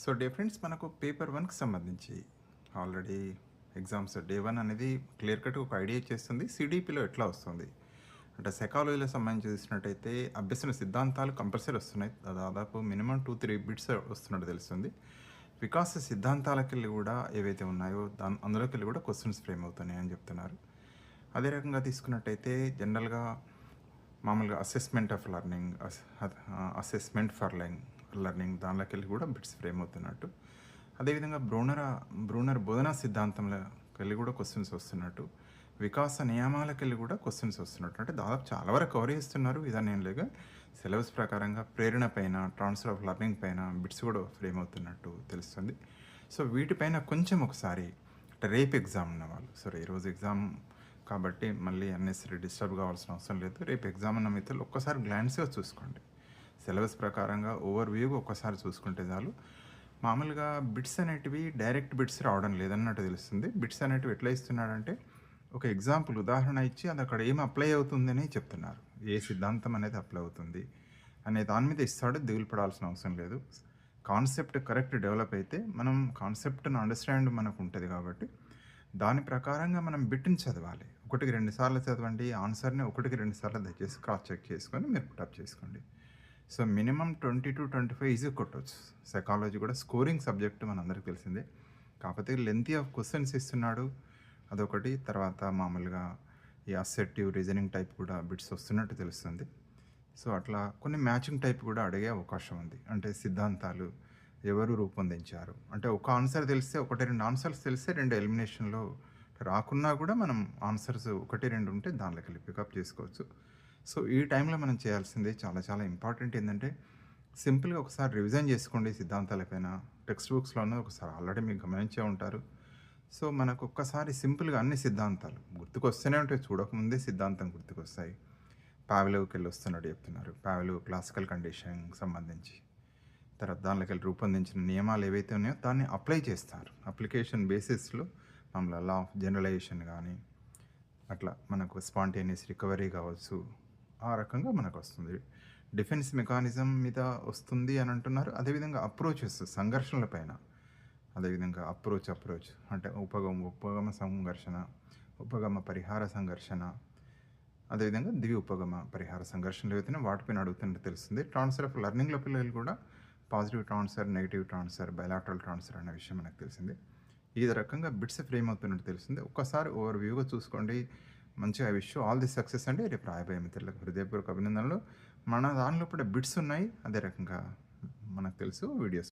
So day friends మనకు paper వన్కి సంబంధించి. ఆల్రెడీ ఎగ్జామ్స్ డే వన్ అనేది క్లియర్ కట్ ఒక ఐడియా చేస్తుంది సిడిపిలో ఎట్లా వస్తుంది? అంటే సెకాలజీలో సంబంధించి చూసినట్టయితే అభ్యసన సిద్ధాంతాలు కంపల్సరీ వస్తున్నాయి. దాదాపు మినిమం టూ త్రీ బిట్స్ వస్తున్నట్టు తెలుస్తుంది. వికాస సిద్ధాంతాలకి వెళ్ళి కూడా ఏవైతే ఉన్నాయో దాని అందులోకి వెళ్ళి కూడా క్వశ్చన్స్ ఫ్రేమ్ అవుతున్నాయి అని చెప్తున్నారు. అదే రకంగా తీసుకున్నట్టయితే జనరల్గా మామూలుగా assessment of learning assessment for learning learning దానిలోకి వెళ్ళి కూడా బిట్స్ ఫ్రేమ్ అవుతున్నట్టు. అదేవిధంగా బ్రూనర్ బ్రూనర్ బోధనా సిద్ధాంతంలోకి వెళ్ళి కూడా క్వశ్చన్స్ వస్తున్నట్టు. వికాస నియమాలకు వెళ్ళి కూడా క్వశ్చన్స్ వస్తున్నట్టు. అంటే దాదాపు చాలా వరకు కవర్ చేస్తున్నారు. ఇదని ఏం లేక సిలబస్ ప్రకారంగా ప్రేరణ పైన ట్రాన్స్ఫర్ ఆఫ్ లెర్నింగ్ పైన బిట్స్ కూడా ఫ్రేమ్ అవుతున్నట్టు తెలుస్తుంది. సో వీటిపైన కొంచెం ఒకసారి అంటే రేపు ఎగ్జామ్ ఉన్న వాళ్ళు. సరే ఈరోజు ఎగ్జామ్ కాబట్టి మళ్ళీ అన్నెసరీ డిస్టర్బ్ కావాల్సిన అవసరం లేదు. రేపు ఎగ్జామ్ ఉన్న మిత్రులు ఒక్కసారి గ్లాన్స్గా చూసుకోండి. సిలబస్ ప్రకారంగా ఓవర్ వ్యూ ఒక్కసారి చూసుకుంటే చాలు. మామూలుగా బిట్స్ అనేటివి డైరెక్ట్ బిట్స్ రావడం లేదన్నట్టు తెలుస్తుంది. బిట్స్ అనేటివి ఎట్లా ఇస్తున్నాడంటే ఒక ఎగ్జాంపుల్ ఉదాహరణ ఇచ్చి అది అక్కడ ఏం అప్లై అవుతుందని చెప్తున్నారు. ఏ సిద్ధాంతం అనేది అప్లై అవుతుంది అనే దాని మీద ఇస్తాడు దిగులు పడాల్సిన అవసరం లేదు. కాన్సెప్ట్ కరెక్ట్ డెవలప్ అయితే మనం కాన్సెప్ట్ను అండర్స్టాండ్ మనకు ఉంటుంది కాబట్టి దాని ప్రకారంగా మనం బిట్ని చదవాలి. ఒకటికి రెండు సార్లు చదవండి ఆన్సర్ని ఒకటికి రెండు సార్లు దయచేసి క్రాస్ చెక్ చేసుకొని మీరు పుటప్ చేసుకోండి. So minimum twenty two twenty five easy కొట్టవచ్చు psychology కూడా స్కోరింగ్ సబ్జెక్ట్ మనందరికీ తెలిసిందే. కాకపోతే లెంతీ ఆఫ్ క్వశ్చన్స్ ఇస్తున్నాడు. అదొకటి. తర్వాత మామూలుగా ఈ అసెప్టివ్ రీజనింగ్ టైప్ కూడా బిట్స్ వస్తున్నట్టు తెలుస్తుంది. సో అట్లా కొన్ని మ్యాచింగ్ టైప్ కూడా అడిగే అవకాశం ఉంది. అంటే సిద్ధాంతాలు ఎవరు రూపొందించారు? అంటే ఒక ఆన్సర్ తెలిస్తే ఒకటి రెండు ఆన్సర్స్ తెలిస్తే రెండు ఎలిమినేషన్లో రాకున్నా కూడా మనం ఆన్సర్స్ ఒకటి రెండు ఉంటే దానిలోకి వెళ్ళి పికప్ చేసుకోవచ్చు. సో ఈ టైంలో మనం చేయాల్సింది చాలా చాలా ఇంపార్టెంట్ ఏంటంటే సింపుల్గా ఒకసారి రివిజన్ చేసుకోండి సిద్ధాంతాలపైన. టెక్స్ట్ బుక్స్లోనే ఒకసారి ఆల్రెడీ మీరు గమనించే ఉంటారు. సో మనకు ఒక్కసారి సింపుల్గా అన్ని సిద్ధాంతాలు గుర్తుకొస్తూనే ఉంటాయి. చూడకముందే సిద్ధాంతం గుర్తుకొస్తాయి. పావెలోకి వెళ్ళి వస్తున్నట్టు చెప్తున్నారు. పావెలో క్లాసికల్ కండిషన్ సంబంధించి. తర్వాత దానిలోకి వెళ్ళి రూపొందించిన నియమాలు ఏవైతే ఉన్నాయో దాన్ని అప్లై చేస్తారు. అప్లికేషన్ బేసిస్లో మామూలు లా ఆఫ్ జనరలైజేషన్ కానీ అట్లా మనకు స్పాంటేనియస్ రికవరీ కావచ్చు. ఆ రకంగా మనకు వస్తుంది డిఫెన్స్ మెకానిజం మీద వస్తుంది అని అంటున్నారు. అదేవిధంగా అప్రోచెస్ సంఘర్షణల పైన. అదేవిధంగా అప్రోచ్ అప్రోచ్ అంటే ఉపగమ ఉపగమ సంఘర్షణ ఉపగమ పరిహార సంఘర్షణ. అదేవిధంగా దివి ఉపగమ పరిహార సంఘర్షణలు ఏవైతేనే వాటిపైన అడుగుతున్నట్టు తెలుస్తుంది. ట్రాన్స్ఫర్ ఆఫ్ లెర్నింగ్లో పిల్లలు కూడా positive transfer negative transfer bilateral transfer అనే విషయం మనకు తెలిసింది. ఈ రకంగా బిట్స్ ఫ్రేమ్ అవుతున్నట్టు తెలిసింది ఒక్కసారి ఓవర్ వ్యూగా చూసుకోండి. మంచిగా I wish all the success అండి. రేపు రాయబోయే మిత్రులకు హృదయపూర్వక అభినందనలు. మన దానిలో కూడా బిట్స్ ఉన్నాయి. అదే రకంగా మనకు తెలుసు వీడియోస్.